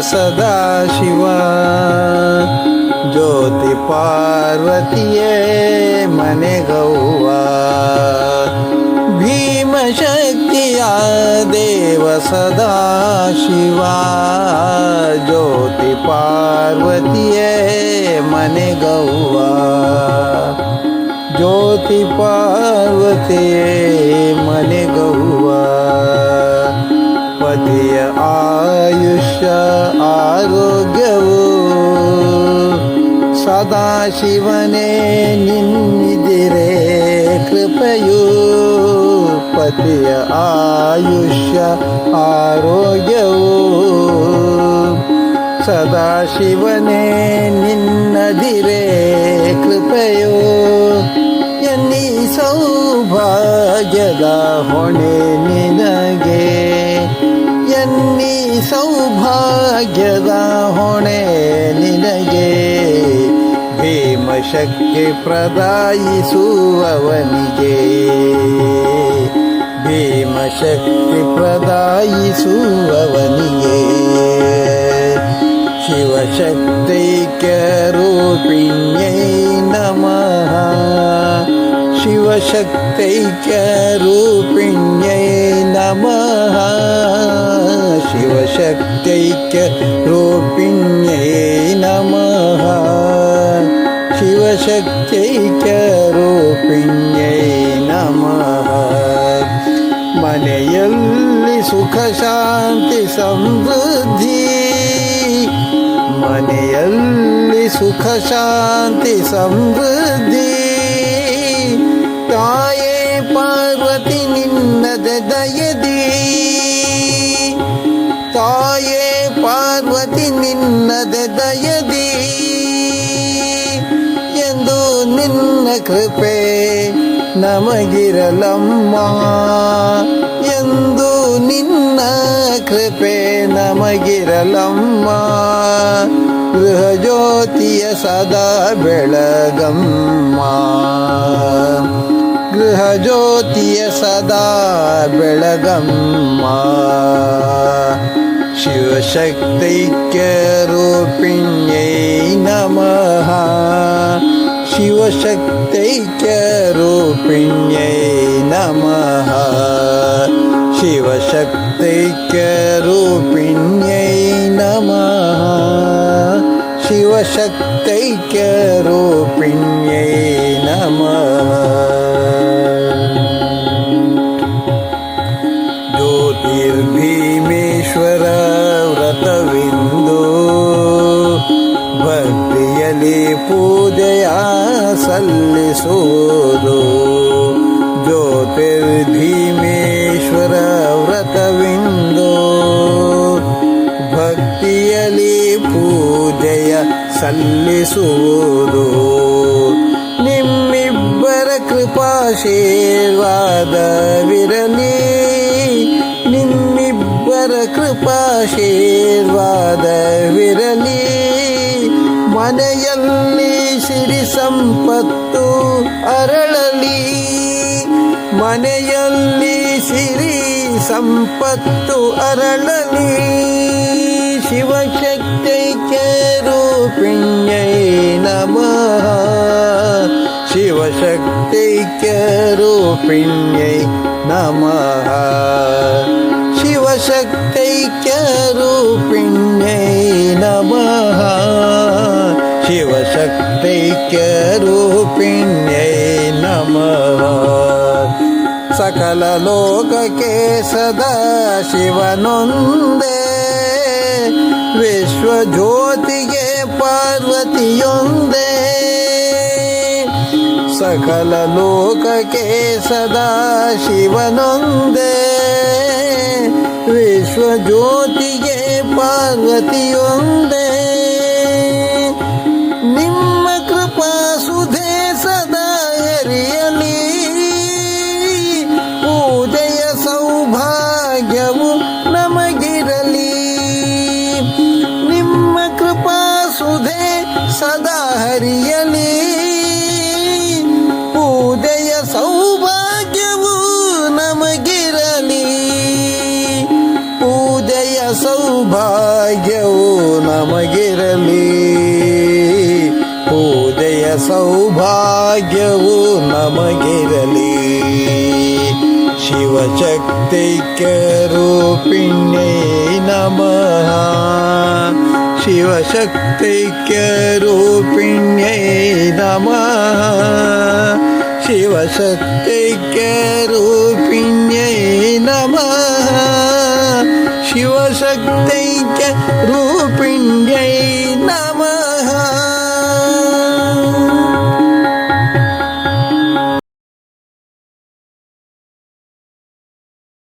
सदाशिवा। ज्योति पार्वतीये मने गौवा। भीमशक्तिया देव सदाशिवा। ज्योति पार्वतीये मने गौवा। ज्योति पार्वतीये मने गौवा। पतिय आ ಆರೋಗ್ಯವು ಸದಾಶಿವನೇ ನಿನ್ನಿದಿರೆ. ಕೃಪೆಯು ಪತಿಯ ಆಯುಷ್ಯ ಆರೋಗ್ಯವು ಸದಾಶಿವನೇ ನಿನ್ನದಿರೆ. ಕೃಪೆಯೋ ಎನ್ನಿ ಸೌಭಾಗ್ಯದ ಹೊಣೆ ನಿನಗೆ. ಭೀಮಶಕ್ತಿ ಪ್ರದಾಯಿಸುವವನಿಗೆ. ಭೀಮಶಕ್ತಿ ಪ್ರದಾಯಿಸುವವನಿಗೆ. ಶಿವಶಕ್ತೈಕ್ಯರೂಪಿಣ್ಯೈ ನಮಃ. ಶಿವಶಕ್ತೈಕ್ಯರೂಪಿಣ್ಯೈ ನಮಃ. ಶಿವಶಕ್ತೈಕ್ಯರೂಪಿಣ್ಯೈ ನಮಃ. ಶಿವಶಕ್ತೈಕ್ಯರೂಪಿಣ್ಯೈ ನಮಃ ಮನೆಯಲ್ಲಿ ಸುಖ ಶಾಂತಿ ಸಮೃದ್ಧಿ ಮನೆಯಲ್ಲಿ ಸುಖ ಶಾಂತಿ ಸಮೃದ್ಧಿ ಕೃಪೆ ನಮಗಿರಲಮ್ಮ. ಎಂದು ನಿನ್ನ ಕೃಪೆ ನಮಗಿರಲಮ್ಮ. ಗೃಹ ಜ್ಯೋತಿಯ ಸದಾ ಬೆಳಗಮ್ಮ. ಗೃಹ ಜ್ಯೋತಿಯ ಸದಾ ಬೆಳಗಮ್ಮ. ಶಿವಶಕ್ತೈಕ್ಯರೂಪಿಣ್ಯೈ ನಮಃ. शिवशक्तैक्यरूपिण्यै नमः। शिवशक्तैक्यरूपिण्यै नमः। शिवशक्तैक्यरूपिण्यै नमः। ज्योतिर्भिः ಭಕ್ತಿಯಲ್ಲಿ ಪೂಜೆಯ ಸಲ್ಲಿಸುವುದು ಜ್ಯೋತಿರ್ಭೀಮೇಶ್ವರ ವ್ರತವಿಂದು ಭಕ್ತಿಯಲ್ಲಿ ಪೂಜೆಯ ಸಲ್ಲಿಸುವುದು ನಿಮ್ಮಿಬ್ಬರ ಕೃಪಾಶೀರ್ವಾದವಿರಲಿ ನಿಮ್ಮಿಬ್ಬರ ಕೃಪಾಶೀರ್ವಾದವಿರಲಿ ಸಂಪತ್ತು ಅರಳಲಿ. ಮನೆಯಲ್ಲಿ ಸಿರಿ ಸಂಪತ್ತು ಅರಳಲಿ. ಶಿವಶಕ್ತೈಕ್ಯ ರೂಪಿಣ್ಯೈ ನಮಃ. ಶಿವಶಕ್ತೈಕ್ಯ ರೂಪಿಣ್ಯೈ ನಮಃ. ಶಿವಶಕ್ತೈಕ್ಯ ರೂಪಿಣ್ಯೈ दैक्यरूपिण्यै नमः सकललोकके सदा शिवनन्दे विश्वज्योतिगे पार्वतियुन्दे सकललोकके सदा शिवनन्दे विश्वज्योतिगे पार्वतियुन्दे ಸದಾ ಹರಿಯಲಿ. ಪೂಜೆಯ ಸೌಭಾಗ್ಯವು ನಮಗಿರಲಿ. ಪೂಜೆಯ ಸೌಭಾಗ್ಯವು ನಮಗಿರಲಿ. ಪೂಜೆಯ ಸೌಭಾಗ್ಯವು ನಮಗಿರಲಿ. ಶಿವಶಕ್ತಿ ರೂಪಿಣ್ಯೈ ನಮಃ. शिवशक्तिक्यरूपिण्यै नमः शिवशक्तिक्य